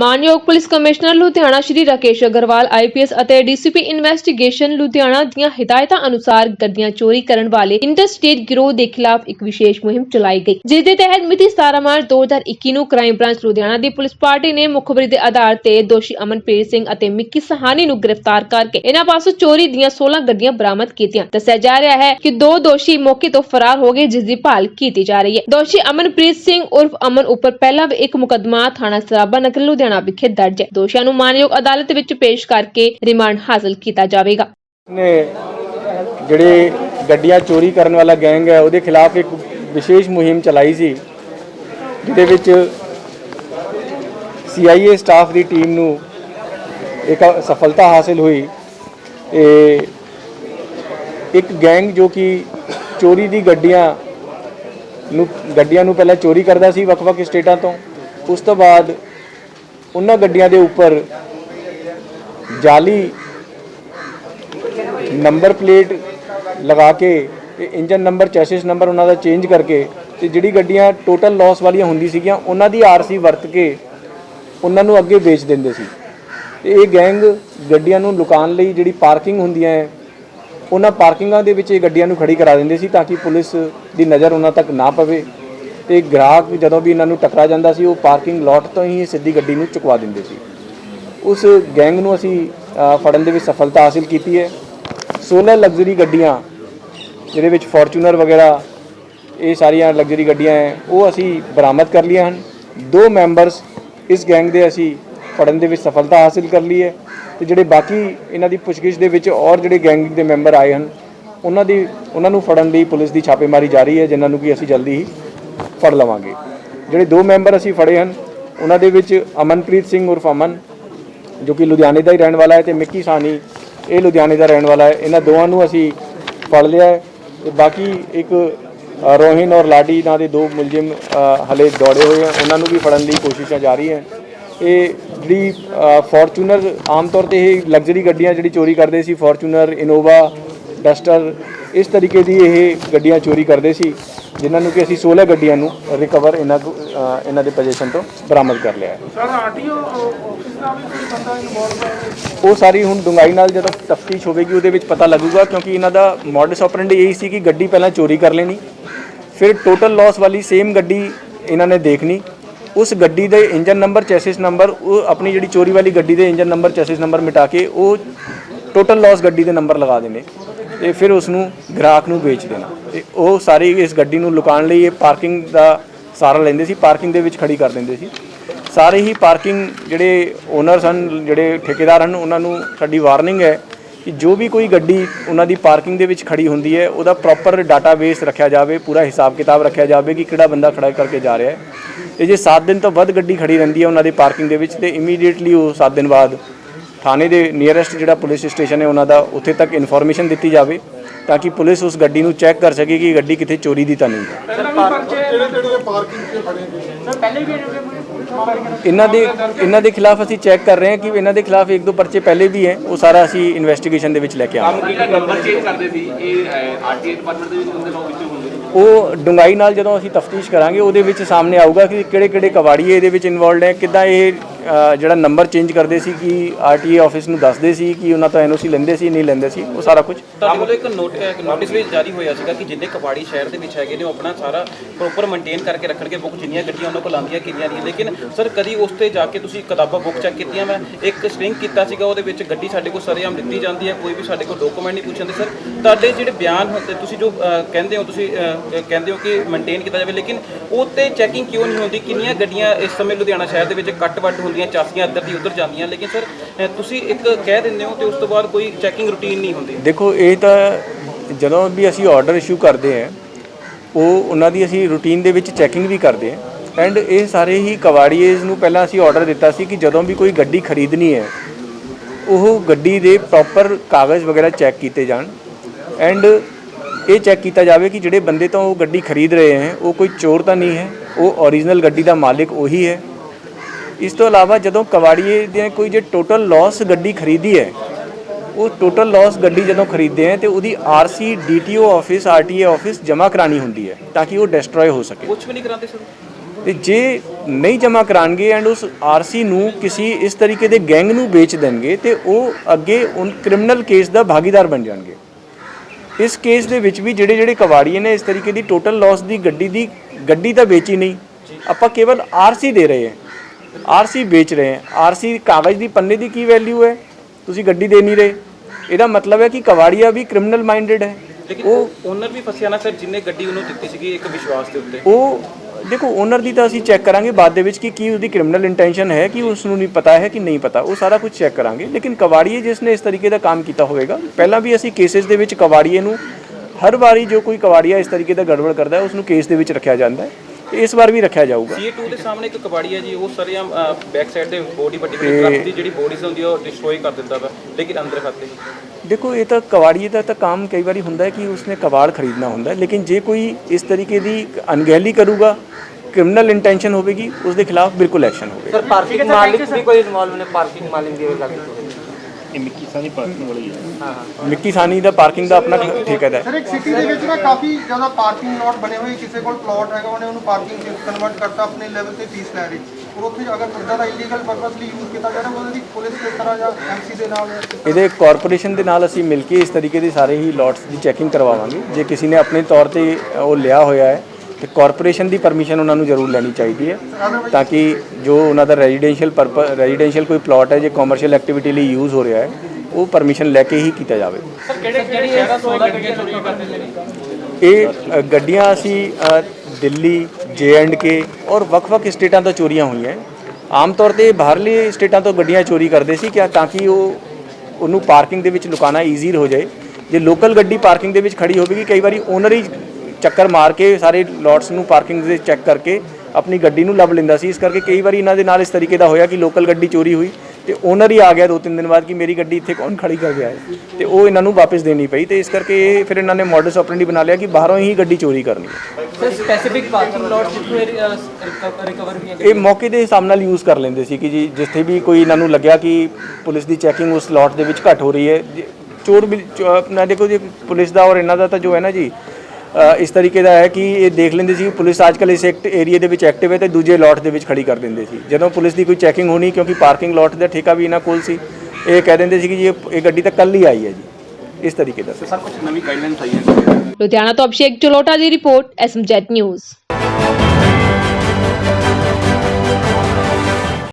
ਮਾਨਯੋਗ police commissioner Ludhiana Shri Rakesh Agarwal IPS ਅਤੇ DCP investigation Ludhiana ਦੀਆਂ ਹਦਾਇਤਾਂ ਅਨੁਸਾਰ ਗੱਡੀਆਂ ਚੋਰੀ ਕਰਨ ਵਾਲੇ ਇੰਟਰਸਟੇਟ ਗਿਰੋਹ ਦੇ ਖਿਲਾਫ ਇੱਕ ਵਿਸ਼ੇਸ਼ ਮੁਹਿੰਮ ਚਲਾਈ ਗਈ ਜਿਸ ਦੇ ਤਹਿਤ ਮਿਤੀ 17 ਮਾਰਚ 2021 ਨੂੰ ਕ੍ਰਾਈਮ ਬ੍ਰਾਂਚ ਲੁਧਿਆਣਾ ਦੀ ਪੁਲਿਸ ਪਾਰਟੀ ਨੇ ਮੁਖਬਰੀ ਦੇ ਆਧਾਰ ਤੇ ਦੋਸ਼ੀ ਅਮਨਪ੍ਰੀਤ ਸਿੰਘ ਅਤੇ ਮਿੱਕੀ ਸਹਾਨੀ ਨੂੰ ਗ੍ਰਿਫਤਾਰ ਕਰਕੇ ਇਹਨਾਂ ਪਾਸੋਂ ਚੋਰੀ ਦੀਆਂ 16 ਗੱਡੀਆਂ ਬਰਾਮਦ ਕੀਤੀਆਂ। ਦੱਸਿਆ ਜਾ ਰਿਹਾ ਹੈ ਕਿ ਦੋ ਦੋਸ਼ੀ ਮੌਕੇ ਤੋਂ ਫਰਾਰ ਹੋ ਗਏ, ਜਿਸ ਦੀ ਭਾਲ ਕੀਤੀ ਜਾ ਰਹੀ ਹੈ। ਦੋਸ਼ੀ ਅਮਨਪ੍ਰੀਤ ਸਿੰਘ ਉਰਫ ਅਮਨ ਉੱਪਰ ਪਹਿਲਾਂ ਵੀ ਇੱਕ ਮੁਕੱਦਮਾ ਥਾਣਾ ਸਰਾਭਾ ਨਗਰ ਲੁਧਿਆਣਾ ਵਿਖੇ ਦਰਜ ਹੈ। ਦੋਸ਼ੀਆਂ ਨੂੰ ਮਾਨਯੋਗ ਅਦਾਲਤ ਵਿੱਚ ਪੇਸ਼ ਕਰਕੇ ਰਿਮਾਂਡ ਹਾਸਲ ਕੀਤਾ ਜਾਵੇਗਾ। ਨੇ ਜਿਹੜੇ ਗੱਡੀਆਂ ਚੋਰੀ ਕਰਨ ਵਾਲਾ ਗੈਂਗ ਹੈ, ਉਹਦੇ ਖਿਲਾਫ ਇੱਕ ਵਿਸ਼ੇਸ਼ ਮੁਹਿੰਮ ਚਲਾਈ ਸੀ, ਜਿਹਦੇ ਵਿੱਚ CIA ਸਟਾਫ ਦੀ ਟੀਮ ਨੂੰ ਇੱਕ ਸਫਲਤਾ ਹਾਸਲ ਹੋਈ ਇਹ ਇੱਕ ਗੈਂਗ ਜੋ ਕਿ ਚੋਰੀ ਦੀ ਗੱਡੀਆਂ ਨੂੰ ਗੱਡੀਆਂ ਨੂੰ ਪਹਿਲਾਂ ਚੋਰੀ ਕਰਦਾ ਸੀ ਵੱਖ-ਵੱਖ ਸਟੇਟਾਂ ਤੋਂ, ਉਸ ਤੋਂ ਬਾਅਦ ਉਹਨਾਂ ਗੱਡੀਆਂ ਦੇ ਉੱਪਰ ਜਾਲੀ ਨੰਬਰ ਪਲੇਟ ਲਗਾ ਕੇ ਤੇ ਇੰਜਨ ਨੰਬਰ, ਚੈਸਿਸ ਨੰਬਰ ਉਹਨਾਂ ਦਾ ਚੇਂਜ ਕਰਕੇ ਤੇ ਜਿਹੜੀ ਗੱਡੀਆਂ ਟੋਟਲ ਲਾਸ ਵਾਲੀਆਂ ਹੁੰਦੀ ਸੀਗੀਆਂ, ਉਹਨਾਂ ਦੀ ਆਰਸੀ ਵਰਤ ਕੇ ਉਹਨਾਂ ਨੂੰ ਅੱਗੇ ਵੇਚ ਦਿੰਦੇ ਸੀ। ਤੇ ਇਹ ਗੈਂਗ ਗੱਡੀਆਂ ਨੂੰ ਲੁਕਾਉਣ ਲਈ ਜਿਹੜੀ ਪਾਰਕਿੰਗ ਹੁੰਦੀਆਂ ਹੈ, ਉਹਨਾਂ ਪਾਰਕਿੰਗਾਂ ਦੇ ਵਿੱਚ ਇਹ ਗੱਡੀਆਂ ਨੂੰ ਖੜੀ ਕਰਾ ਦਿੰਦੇ ਸੀ ਤਾਂ ਕਿ ਪੁਲਿਸ ਦੀ ਨਜ਼ਰ ਉਹਨਾਂ ਤੱਕ ਨਾ ਪਵੇ। ਤੇ ਗ੍ਰਾਹਕ ਜਦੋਂ ਵੀ ਇਹਨਾਂ ਨੂੰ ਟਕਰਾ ਜਾਂਦਾ ਸੀ, ਉਹ ਪਾਰਕਿੰਗ ਲਾਟ ਤੋਂ ਹੀ ਸਿੱਧੀ ਗੱਡੀ ਨੂੰ ਚੁਕਵਾ ਦਿੰਦੇ ਸੀ। ਉਸ ਗੈਂਗ ਨੂੰ ਅਸੀਂ ਫੜਨ ਦੇ ਵਿੱਚ ਸਫਲਤਾ ਹਾਸਿਲ ਕੀਤੀ ਹੈ। 16 ਲਗਜ਼ਰੀ ਗੱਡੀਆਂ, ਜਿਹਦੇ ਵਿੱਚ ਫੋਰਚੂਨਰ ਵਗੈਰਾ, ਇਹ ਸਾਰੀਆਂ ਲਗਜ਼ਰੀ ਗੱਡੀਆਂ ਹੈ, ਉਹ ਅਸੀਂ ਬਰਾਮਦ ਕਰ ਲਈਆਂ ਹਨ। ਦੋ ਮੈਂਬਰਸ ਇਸ ਗੈਂਗ ਦੇ ਅਸੀਂ ਫੜਨ ਦੇ ਵਿੱਚ ਸਫਲਤਾ ਹਾਸਿਲ ਕਰ ਲਈ ਹੈ ਤੇ ਜਿਹੜੇ ਬਾਕੀ ਇਹਨਾਂ ਦੀ ਪੁੱਛਗਿੱਛ ਦੇ ਵਿੱਚ ਔਰ ਜਿਹੜੇ ਗੈਂਗ ਦੇ ਮੈਂਬਰ ਆਏ ਹਨ, ਉਹਨਾਂ ਦੀ, ਉਹਨਾਂ ਨੂੰ ਫੜਨ ਲਈ ਪੁਲਿਸ ਦੀ ਛਾਪੇਮਾਰੀ ਜਾਰੀ ਹੈ, ਜਿਨ੍ਹਾਂ ਨੂੰ ਕਿ ਅਸੀਂ ਜਲਦੀ ਹੀ ਫੜ ਲਵਾਂਗੇ। ਜਿਹੜੇ ਦੋ ਮੈਂਬਰ ਅਸੀਂ ਫੜੇ ਹਨ ਉਹਨਾਂ ਦੇ ਵਿੱਚ ਅਮਨਪ੍ਰੀਤ ਸਿੰਘ ਉਰਫ ਅਮਨ ਜੋ ਕਿ ਲੁਧਿਆਣੇ ਦਾ ਹੀ ਰਹਿਣ ਵਾਲਾ ਹੈ ਤੇ ਮਿੱਕੀ ਸਾਨੀ ਇਹ ਲੁਧਿਆਣੇ ਦਾ ਰਹਿਣ ਵਾਲਾ ਹੈ। ਇਹਨਾਂ ਦੋਵਾਂ ਨੂੰ ਅਸੀਂ ਫੜ ਲਿਆ ਹੈ ਤੇ ਬਾਕੀ ਇੱਕ ਅ, ਰੋਹਿਨ ਔਰ ਲਾਡੀ ਨਾਂ ਦੇ ਦੋ ਮੁਲਜ਼ਮ ਹਲੇ ਦੌੜੇ ਹੋਏ ਆ ਉਹਨਾਂ ਨੂੰ ਵੀ ਫੜਨ ਦੀ ਕੋਸ਼ਿਸ਼ਾਂ ਜਾਰੀ ਹੈ। ਇਹ ਜਿਹੜੀ ਫੋਰਚੂਨਰ ਆਮ ਤੌਰ ਤੇ ਇਹ ਲਗਜ਼ਰੀ ਗੱਡੀਆਂ ਜਿਹੜੀ ਚੋਰੀ ਕਰਦੇ ਸੀ ਫੋਰਚੂਨਰ ਇਨੋਵਾ ਡਸਟਰ ਇਸ ਤਰੀਕੇ ਦੀ ਇਹ ਗੱਡੀਆਂ ਚੋਰੀ ਕਰਦੇ ਸੀ ਜਿਨ੍ਹਾਂ ਨੂੰ ਕਿ ਅਸੀਂ 16 ਗੱਡੀਆਂ ਨੂੰ ਰਿਕਵਰ ਇਹਨਾਂ ਅ, ਇਹਨਾਂ ਦੇ ਪੋਜੀਸ਼ਨ ਤੋਂ ਬਰਾਮਦ ਕਰ ਲਿਆ ਹੈ। ਸਰ ਆਰਟੀਓ ਆਫਿਸ ਦਾ ਵੀ ਕੋਈ ਬੰਦਾ ਇਨਵੋਲਵ ਹੈ? ਉਹ ਸਾਰੀ ਹੁਣ ਡੁੰਗਾਈ ਨਾਲ ਜਦੋਂ ਤਫਤੀਸ਼ ਹੋਵੇਗੀ ਉਹਦੇ ਵਿੱਚ ਪਤਾ ਲੱਗੂਗਾ ਕਿਉਂਕਿ ਇਹਨਾਂ ਦਾ ਮੋਡਸ ਆਪਰੈਂਡੀ ਇਹੀ ਸੀ ਕਿ ਗੱਡੀ ਪਹਿਲਾਂ ਚੋਰੀ ਕਰ ਲੈਣੀ ਫਿਰ ਟੋਟਲ ਲਾਸ ਵਾਲੀ ਸੇਮ ਗੱਡੀ ਇਹਨਾਂ ਨੇ ਦੇਖਣੀ ਉਸ ਗੱਡੀ ਦੇ ਇੰਜਨ ਨੰਬਰ ਚੈਸਿਸ ਨੰਬਰ ਉਹ ਆਪਣੀ ਜਿਹੜੀ ਚੋਰੀ ਵਾਲੀ ਗੱਡੀ ਦੇ ਇੰਜਨ ਨੰਬਰ ਚੈਸਿਸ ਨੰਬਰ ਮਿਟਾ ਕੇ ਉਹ ਟੋਟਲ ਲਾਸ ਗੱਡੀ ਦੇ ਨੰਬਰ ਲਗਾ ਦੇਣੇ ਤੇ ਫਿਰ ਉਸ ਨੂੰ ਗ੍ਰਾਹਕ ਨੂੰ ਵੇਚ ਦੇਣਾ। ਤੇ ਉਹ ਸਾਰੀ ਇਸ ਗੱਡੀ ਨੂੰ ਲੁਕਾਉਣ ਲਈ ਇਹ ਪਾਰਕਿੰਗ ਦਾ ਸਾਰਾ ਲੈਂਦੇ ਸੀ, ਪਾਰਕਿੰਗ ਦੇ ਵਿੱਚ ਖੜੀ ਕਰ ਦਿੰਦੇ ਸੀ। ਸਾਰੇ ਹੀ ਪਾਰਕਿੰਗ ਜਿਹੜੇ ਓਨਰ ਹਨ, ਜਿਹੜੇ ਠੇਕੇਦਾਰ ਹਨ, ਉਹਨਾਂ ਨੂੰ ਸਾਡੀ ਵਾਰਨਿੰਗ ਹੈ ਕਿ ਜੋ ਵੀ ਕੋਈ ਗੱਡੀ ਉਹਨਾਂ ਦੀ ਪਾਰਕਿੰਗ ਦੇ ਵਿੱਚ ਖੜੀ ਹੁੰਦੀ ਹੈ, ਉਹਦਾ ਪ੍ਰੋਪਰ ਡਾਟਾਬੇਸ ਰੱਖਿਆ ਜਾਵੇ, ਪੂਰਾ ਹਿਸਾਬ ਕਿਤਾਬ ਰੱਖਿਆ ਜਾਵੇ ਕਿ ਕਿਹੜਾ ਬੰਦਾ ਖੜਾ ਕਰਕੇ ਜਾ ਰਿਹਾ ਹੈ। ਤੇ ਜੇ 7 ਦਿਨ ਤੋਂ ਵੱਧ ਗੱਡੀ ਖੜੀ ਰਹਿੰਦੀ ਹੈ ਉਹਨਾਂ ਦੀ ਪਾਰਕਿੰਗ ਦੇ ਵਿੱਚ, ਤੇ ਇਮੀਡੀਏਟਲੀ ਉਹ 7 ਦਿਨ ਬਾਅਦ ਥਾਣੇ ਦੇ ਨੀਅਰੈਸਟ ਜਿਹੜਾ ਪੁਲਿਸ ਸਟੇਸ਼ਨ ਹੈ ਉਹਨਾਂ ਦਾ ਉੱਥੇ ਤੱਕ ਇਨਫੋਰਮੇਸ਼ਨ ਦਿੱਤੀ ਜਾਵੇ ਤਾਂ ਕਿ ਪੁਲਿਸ ਉਸ ਗੱਡੀ ਨੂੰ ਚੈੱਕ ਕਰ ਸਕੇ ਕਿ ਗੱਡੀ ਕਿਤੇ ਚੋਰੀ ਦੀ ਤਾਂ ਨਹੀਂ ਹੈ। ਇਹਨਾਂ ਦੇ ਇਹਨਾਂ ਦੇ ਖਿਲਾਫ ਅਸੀਂ ਚੈੱਕ ਕਰ ਰਹੇ ਹਾਂ ਕਿ ਇਹਨਾਂ ਦੇ ਖਿਲਾਫ ਇੱਕ ਦੋ ਪਰਚੇ ਪਹਿਲੇ ਵੀ ਹੈ ਉਹ ਸਾਰਾ ਅਸੀਂ ਇਨਵੈਸਟੀਗੇਸ਼ਨ ਦੇ ਵਿੱਚ ਲੈ ਕੇ ਆਵਾਂਗੇ ਨੰਬਰ ਚੇਂਜ ਕਰਦੇ ਸੀ? ਇਹ ਆਰਟੀਆਈ ਡਿਪਾਰਟਮੈਂਟ ਦੇ ਵਿੱਚ ਬੰਦੇ ਲੋਕ ਵਿੱਚੋਂ ਹੁੰਦੇ ਨੇ ਉਹ ਡੁੰਗਾਈ ਨਾਲ ਜਦੋਂ ਅਸੀਂ ਤਫਤੀਸ਼ ਕਰਾਂਗੇ ਉਹਦੇ ਵਿੱਚ ਸਾਹਮਣੇ ਆਊਗਾ ਕਿ ਕਿਹੜੇ ਕਿਹੜੇ ਕਵਾੜੀਏ ਇਹਦੇ ਵਿੱਚ ਇਨਵੋਲਡ ਹੈ ਕਿੱਦਾਂ ਇਹ ਜਿਹੜਾ ਨੰਬਰ ਚੇਂਜ ਕਰਦੇ ਸੀ ਕਿ ਆਰਟੀਏ ਆਫਿਸ ਨੂੰ ਦੱਸਦੇ ਸੀ ਕਿ ਉਹਨਾਂ ਤੋਂ ਐਨਓਸੀ ਲੈਂਦੇ ਸੀ, ਨਹੀਂ ਲੈਂਦੇ ਸੀ, ਉਹ ਸਾਰਾ ਕੁਝ ਤੁਹਾਡੇ ਕੋਲ ਇੱਕ ਨੋਟ ਇੱਕ ਨੋਟਿਸ ਵੀ ਜਾਰੀ ਹੋਇਆ ਸੀਗਾ ਕਿ ਜਿੰਨੇ ਕਬਾੜੀ ਸ਼ਹਿਰ ਦੇ ਵਿੱਚ ਹੈਗੇ ਨੇ, ਉਹ ਆਪਣਾ ਸਾਰਾ ਪ੍ਰੋਪਰ ਮੇਨਟੇਨ ਕਰਕੇ ਰੱਖਣਗੇ। ਬੁੱਕ ਜਿੰਨੀਆਂ ਗੱਡੀਆਂ ਉਹਨਾਂ ਕੋਲ ਆਉਂਦੀਆਂ, ਕਿੰਨੀਆਂ ਨਹੀਂ। ਲੇਕਿਨ ਸਰ ਕਦੀ ਉਸ ਤੇ ਜਾ ਕੇ ਤੁਸੀਂ ਕਿਤਾਬਾਂ ਬੁੱਕ ਚੈੱਕ ਕੀਤੀਆਂ? ਮੈਂ ਇੱਕ ਸਟ੍ਰਿੰਗ ਕੀਤਾ ਸੀਗਾ, ਉਹਦੇ ਵਿੱਚ ਗੱਡੀ ਸਾਡੇ ਕੋਲ ਸਰੇਆਮ ਦਿੱਤੀ ਜਾਂਦੀ ਹੈ, ਕੋਈ ਵੀ ਸਾਡੇ ਕੋਲ ਡਾਕੂਮੈਂਟ ਨਹੀਂ ਪੁੱਛਦੇ। ਸਰ ਤੁਹਾਡੇ ਜਿਹੜੇ ਬਿਆਨ ਹੁੰਦੇ, ਤੁਸੀਂ ਜੋ ਕਹਿੰਦੇ ਹੋ, ਤੁਸੀਂ ਕਹਿੰਦੇ ਹੋ ਕਿ ਮੇਨਟੇਨ ਕੀਤਾ ਜਾਵੇ, ਲੇਕਿਨ ਉਹ ਤੇ ਚੈਕਿੰਗ ਕਿਉਂ ਨਹੀਂ ਹੁੰਦੀ? ਕਿੰਨੀਆਂ ਗੱਡੀਆਂ ਇਸ ਸਮੇਂ ਲੁਧਿਆਣਾ ਸ਼ਹਿਰ ਦੇ ਵਿੱਚ ਕੱਟ ਵੱਟ ਹੁੰਦੀਆਂ, ਚਾਸੀਆਂ ਇੱਧਰ ਦੀ ਉੱਧਰ ਜਾਂਦੀਆਂ, ਲੇਕਿਨ ਸਰ ਤੁਸੀਂ ਇੱਕ ਕਹਿ ਦਿੰਦੇ ਹੋ ਤੇ ਉਸ ਤੋਂ ਬਾਅਦ ਕੋਈ ਚੈਕਿੰਗ ਰੂਟੀਨ ਨਹੀਂ ਹੁੰਦੀ। ਦੇਖੋ, ਇਹ ਤਾਂ ਜਦੋਂ ਵੀ ਅਸੀਂ ਆਰਡਰ ਇਸ਼ੂ ਕਰਦੇ ਹਾਂ, ਉਹ ਉਹਨਾਂ ਦੀ ਅਸੀਂ ਰੂਟੀਨ ਦੇ ਵਿੱਚ ਚੈਕਿੰਗ ਵੀ ਕਰਦੇ ਹਾਂ। ਐਂਡ ਇਹ ਸਾਰੇ ਹੀ ਕਵਾੜੀਏਜ਼ ਨੂੰ ਪਹਿਲਾਂ ਅਸੀਂ ਆਰਡਰ ਦਿੱਤਾ ਸੀ ਕਿ ਜਦੋਂ ਵੀ ਕੋਈ ਗੱਡੀ ਖਰੀਦਣੀ ਹੈ, ਉਹ ਗੱਡੀ ਦੇ ਪ੍ਰੋਪਰ ਕਾਗਜ਼ ਵਗੈਰਾ ਚੈੱਕ ਕੀਤੇ ਜਾਣ। ਐਂਡ ਇਹ ਚੈੱਕ ਕੀਤਾ ਜਾਵੇ ਕਿ ਜਿਹੜੇ ਬੰਦੇ ਤੋਂ ਉਹ ਗੱਡੀ ਖਰੀਦ ਰਹੇ ਹੈ, ਉਹ ਕੋਈ ਚੋਰ ਤਾਂ ਨਹੀਂ ਹੈ, ਉਹ ਓਰੀਜਨਲ ਗੱਡੀ ਦਾ ਮਾਲਿਕ ਉਹੀ ਹੈ। ਇਸ ਤੋਂ ਇਲਾਵਾ ਜਦੋਂ ਕਵਾੜੀਏ ਦੇ ਕੋਈ ਜੇ ਟੋਟਲ ਲਾਸ ਗੱਡੀ ਖਰੀਦੀ ਹੈ ਉਹ ਟੋਟਲ ਲਾਸ ਗੱਡੀ ਜਦੋਂ ਖਰੀਦਦੇ ਆ ਤੇ ਉਹਦੀ RC DTO office RTA office ਜਮ੍ਹਾਂ ਕਰਾਣੀ ਹੁੰਦੀ ਹੈ ਤਾਂ ਕਿ ਉਹ ਡਿਸਟਰੋਏ ਹੋ ਸਕੇ। ਕੁਝ ਵੀ ਨਹੀਂ ਕਰਾਉਂਦੇ ਸਰ। ਤੇ ਜੇ ਨਹੀਂ ਜਮ੍ਹਾਂ ਕਰਾਣਗੇ ਐਂਡ ਉਸ ਆਰਸੀ ਨੂੰ ਕਿਸੇ ਇਸ ਤਰੀਕੇ ਦੇ ਗੈਂਗ ਨੂੰ ਵੇਚ ਦੇਣਗੇ ਤੇ ਉਹ ਅੱਗੇ ਉਨ ਕ੍ਰਿਮੀਨਲ ਕੇਸ ਦਾ ਭਾਗੀਦਾਰ ਬਣ ਜਾਣਗੇ। ਇਸ ਕੇਸ ਦੇ ਵਿੱਚ ਵੀ ਜਿਹੜੇ ਜਿਹੜੇ ਕਵਾੜੀਏ ਨੇ ਇਸ ਤਰੀਕੇ ਦੀ ਟੋਟਲ ਲਾਸ ਦੀ ਗੱਡੀ ਦੀ ਗੱਡੀ ਤਾਂ ਵੇਚੀ ਨਹੀਂ। ਆਪਾਂ ਕੇਵਲ ਆਰਸੀ ਦੇ ਰਹੇ ਹਾਂ। ਆਰਸੀ ਵੇਚ ਰਹੇ ਹਾਂ। ਆਰਸੀ ਕਾਗਜ਼ ਦੀ ਪੰਨੇ ਦੀ ਕੀ ਵੈਲਿਊ ਹੈ? ਤੁਸੀਂ ਗੱਡੀ ਦੇ ਨਹੀਂ ਰਹੇ। ਇਹਦਾ ਮਤਲਬ ਹੈ ਕਿ ਕਵਾੜੀਆ ਵੀ ਕ੍ਰਿਮੀਨਲ ਮਾਈਂਡਡ ਹੈ। ਉਹ ਓਨਰ ਵੀ ਫਸਿਆ ਨਾ ਸਰ ਜਿੰਨੇ ਗੱਡੀ ਉਹਨੂੰ ਦਿੱਤੀ ਸੀਗੀ ਇੱਕ ਵਿਸ਼ਵਾਸ ਦੇ ਉੱਤੇ। ਉਹ ਦੇਖੋ ਓਨਰ ਦੀ ਤਾਂ ਅਸੀਂ ਚੈੱਕ ਕਰਾਂਗੇ ਬਾਅਦ ਦੇ ਵਿੱਚ ਕਿ ਕੀ ਉਹਦੀ ਕ੍ਰਿਮੀਨਲ ਇੰਟੈਂਸ਼ਨ ਹੈ ਕਿ ਉਸ ਨੂੰ ਨਹੀਂ ਪਤਾ ਹੈ ਕਿ ਨਹੀਂ ਪਤਾ। ਉਹ ਸਾਰਾ ਕੁਝ ਚੈੱਕ ਕਰਾਂਗੇ। ਲੇਕਿਨ ਕਵਾੜੀਏ ਜਿਸ ਨੇ ਇਸ ਤਰੀਕੇ ਦਾ ਕੰਮ ਕੀਤਾ ਹੋਵੇਗਾ ਪਹਿਲਾਂ ਵੀ ਅਸੀਂ ਕੇਸਿਸ ਦੇ ਵਿੱਚ ਕਵਾੜੀਏ ਨੂੰ ਹਰ ਵਾਰੀ ਜੋ ਕੋਈ ਕਵਾੜੀਆ ਇਸ ਤਰੀਕੇ ਦਾ ਗੜਬੜ ਕਰਦਾ ਹੈ ਉਸ ਨੂੰ ਕੇਸ ਦੇ ਵਿੱਚ ਰੱਖਿਆ ਜਾਂਦਾ ਹੈ। ਇਸ ਵਾਰ ਵੀ ਰੱਖਿਆ ਜਾਊਗਾ। ਸੀਏ2 ਦੇ ਸਾਹਮਣੇ ਇੱਕ ਕਬਾੜੀ ਹੈ ਜੀ ਉਹ ਸਰਿਆਂ ਬੈਕ ਸਾਈਡ ਤੇ ਬੋਡੀ ਵੱਡੀ ਵੱਡੀ ਟਰੱਕ ਦੀ ਜਿਹੜੀ ਬੋਡੀਜ਼ ਹੁੰਦੀ ਆ ਉਹ ਡਿਸਟਰੋਏ ਕਰ ਦਿੰਦਾ ਵਾ ਲੇਕਿਨ ਅੰਦਰ ਖਾਤੇ ਦੇਖੋ ਇਹ ਤਾਂ ਕਵਾੜੀਏ ਦਾ ਤਾਂ ਕੰਮ ਕਈ ਵਾਰੀ ਹੁੰਦਾ ਹੈ ਕਿ ਉਸਨੇ ਕਬਾੜ ਖਰੀਦਣਾ ਹੁੰਦਾ ਹੈ ਲੇਕਿਨ ਜੇ ਕੋਈ ਇਸ ਤਰੀਕੇ ਦੀ ਅਣਗਹਿਲੀ ਕਰੂਗਾ ਕ੍ਰਿਮੀਨਲ ਇੰਟੈਂਸ਼ਨ ਹੋਵੇਗੀ ਉਸ ਦੇ ਖਿਲਾਫ ਬਿਲਕੁਲ ਐਕਸ਼ਨ ਹੋਵੇਗਾ। ਸਰ ਪਾਰਕਿੰਗ ਮਾਲਿਕ ਵੀ ਕੋਈ ਇਨਵੋਲਵ ਨੇ? ਪਾਰਕਿੰਗ ਮਾਲਿਕ ਦੀ ਗੱਲ ਮਿੱਕੀ ਸਾਨੀ ਦਾ ਪਾਰਕਿੰਗ ਦਾ ਆਪਣਾ ਠੇਕੇਦਾਰ ਹੈ ਸਰ ਇੱਕ ਸਿਟੀ ਦੇ ਵਿੱਚ ਨਾ ਕਾਫੀ ਜ਼ਿਆਦਾ ਪਾਰਕਿੰਗ ਲੋਟ ਬਣੇ ਹੋਏ ਕਿਸੇ ਕੋਲ ਪਲਾਟ ਹੈਗਾ ਉਹਨੇ ਉਹਨੂੰ ਪਾਰਕਿੰਗ ਚ ਕਨਵਰਟ ਕਰਤਾ ਆਪਣੇ ਲੈਵਲ ਤੇ ਫੀਸ ਲੈ ਰਹੀ। ਔਰ ਉੱਥੇ ਅਗਰ ਇਦਾਂ ਦਾ ਇਲੀਗਲ ਪਰਪਸਲੀ ਯੂਜ਼ ਕੀਤਾ ਜਾ ਰਿਹਾ ਉਹਦੇ ਲਈ ਪੁਲਿਸ ਕਿਸ ਤਰ੍ਹਾਂ ਜਾਂ ਐਮਸੀ ਦੇ ਨਾਲ ਇਹਦੇ ਕਾਰਪੋਰੇਸ਼ਨ ਦੇ ਨਾਲ ਅਸੀਂ ਮਿਲ ਕੇ ਇਸ ਤਰੀਕੇ ਦੇ ਸਾਰੇ ਹੀ ਲੋਟਸ ਦੀ ਚੈਕਿੰਗ ਕਰਵਾਵਾਂਗੇ। ਜੇ ਕਿਸੇ ਨੇ ਆਪਣੇ ਤੌਰ ਤੇ ਉਹ ਲਿਆ ਹੋਇਆ ਹੈ ਤੇ ਕਾਰਪੋਰੇਸ਼ਨ ਦੀ ਪਰਮਿਸ਼ਨ ਉਹਨਾਂ ਨੂੰ ਜ਼ਰੂਰ ਲੈਣੀ ਚਾਹੀਦੀ ਹੈ ਤਾਂ ਕਿ ਜੋ ਉਹਨਾਂ ਦਾ ਰੈਜ਼ੀਡੈਂਸ਼ੀਅਲ ਪਰਪਸ ਰੈਜ਼ੀਡੈਂਸ਼ੀਅਲ ਕੋਈ ਪਲਾਟ ਹੈ ਜੇ ਕਮਰਸ਼ੀਅਲ ਐਕਟੀਵਿਟੀ ਲਈ ਯੂਜ਼ ਹੋ ਰਿਹਾ ਹੈ ਉਹ ਪਰਮਿਸ਼ਨ ਲੈ ਕੇ ਹੀ ਕੀਤਾ ਜਾਵੇ। ਇਹ ਗੱਡੀਆਂ ਅਸੀਂ ਦਿੱਲੀ ਜੇ ਐਂਡ ਕੇ ਔਰ ਵੱਖ-ਵੱਖ ਸਟੇਟਾਂ ਤੋਂ ਚੋਰੀਆਂ ਹੋਈਆਂ। ਆਮ ਤੌਰ ਤੇ ਬਾਹਰਲੇ ਸਟੇਟਾਂ ਤੋਂ ਗੱਡੀਆਂ ਚੋਰੀ ਕਰਦੇ ਸੀ ਕਿ ਤਾਂ ਕਿ ਉਹ ਉਹਨੂੰ ਪਾਰਕਿੰਗ ਦੇ ਵਿੱਚ ਲੁਕਾਉਣਾ ਈਜ਼ੀ ਹੋ ਜਾਏ। ਜੇ ਲੋਕਲ ਗੱਡੀ ਪਾਰਕਿੰਗ ਦੇ ਵਿੱਚ ਖੜੀ ਹੋਵੇਗੀ ਕਈ ਵਾਰੀ ਓਨਰ ਹੀ ਚੱਕਰ ਮਾਰ ਕੇ ਸਾਰੇ ਲੋਟਸ ਨੂੰ ਪਾਰਕਿੰਗ ਦੇ ਚੈੱਕ ਕਰਕੇ ਆਪਣੀ ਗੱਡੀ ਨੂੰ ਲੱਭ ਲੈਂਦਾ ਸੀ। ਇਸ ਕਰਕੇ ਕਈ ਵਾਰੀ ਇਹਨਾਂ ਦੇ ਨਾਲ ਇਸ ਤਰੀਕੇ ਦਾ ਹੋਇਆ ਕਿ ਲੋਕਲ ਗੱਡੀ ਚੋਰੀ ਹੋਈ ਤੇ ਓਨਰ ਹੀ ਆ ਗਿਆ ਦੋ ਤਿੰਨ ਦਿਨ ਬਾਅਦ ਕਿ ਮੇਰੀ ਗੱਡੀ ਇੱਥੇ ਕੌਣ ਖੜੀ ਕਰ ਗਿਆ ਹੈ। ਤੇ ਉਹ ਇਹਨਾਂ ਨੂੰ ਵਾਪਸ ਦੇਣੀ ਪਈ ਤੇ ਇਸ ਕਰਕੇ ਇਹ ਫਿਰ ਇਹਨਾਂ ਨੇ ਮੋਡਸ ਆਪਰੈਂਡੀ ਬਣਾ ਲਿਆ ਕਿ ਬਾਹਰੋਂ ਹੀ ਗੱਡੀ ਚੋਰੀ ਕਰਨੀ ਹੈ। ਸਰ ਸਪੈਸੀਫਿਕ ਪਾਰਕਿੰਗ ਲੋਟ ਜਿੱਥੋਂ ਰਿਕਵਰ ਵੀ ਇਹ ਮੌਕੇ ਦੇ ਹਿਸਾਬ ਨਾਲ ਯੂਜ਼ ਕਰ ਲੈਂਦੇ ਸੀ ਕਿ ਜੀ ਜਿੱਥੇ ਵੀ ਕੋਈ ਇਹਨਾਂ ਨੂੰ ਲੱਗਿਆ ਕਿ ਪੁਲਿਸ ਦੀ ਚੈਕਿੰਗ ਉਸ ਸਲੋਟ ਦੇ ਵਿੱਚ ਘੱਟ ਹੋ ਰਹੀ ਹੈ। ਚੋਰ ਚੋ- ਆਪਣਾ ਦੇਖੋ ਜੀ ਪੁਲਿਸ ਦਾ ਔਰ ਇਹਨਾਂ ਦਾ ਤਾਂ ਜੋ ਹੈ ਨਾ ਜੀ ਇਸ ਤਰੀਕੇ ਦਾ ਹੈ ਕਿ ਇਹ ਦੇਖ ਲੈਂਦੇ ਸੀ ਕਿ ਪੁਲਿਸ ਅੱਜਕੱਲ੍ਹ ਇਸ ਐਕਟ ਏਰੀਆ ਦੇ ਵਿੱਚ ਐਕਟਿਵ ਹੈ ਤੇ ਦੂਜੇ ਲੋਟ ਦੇ ਵਿੱਚ ਖੜੀ ਕਰ ਦਿੰਦੇ ਸੀ। ਜਦੋਂ ਪੁਲਿਸ ਦੀ ਕੋਈ ਚੈਕਿੰਗ ਹੋਣੀ ਕਿਉਂਕਿ ਪਾਰਕਿੰਗ ਲੋਟ ਦਾ ਠੇਕਾ ਵੀ ਇਹਨਾਂ ਕੋਲ ਸੀ ਇਹ ਕਹਿ ਦਿੰਦੇ ਸੀ ਕਿ ਜੀ ਇਹ ਇਹ ਗੱਡੀ ਤਾਂ ਕੱਲ ਹੀ ਆਈ ਹੈ ਜੀ। ਇਸ ਤਰੀਕੇ ਦਾ। ਸਰ ਕੁਝ ਨਵੀਂ ਗਾਈਡਲਾਈਨਸ ਆਈ ਹੈ ਲੁਧਿਆਣਾ ਤੋਂ ਅਭਿਸ਼ੇਕ ਚਲੋਟਾ ਦੀ ਰਿਪੋਰਟ ਐਸਐਮਜੈਟ ਨਿਊਜ਼।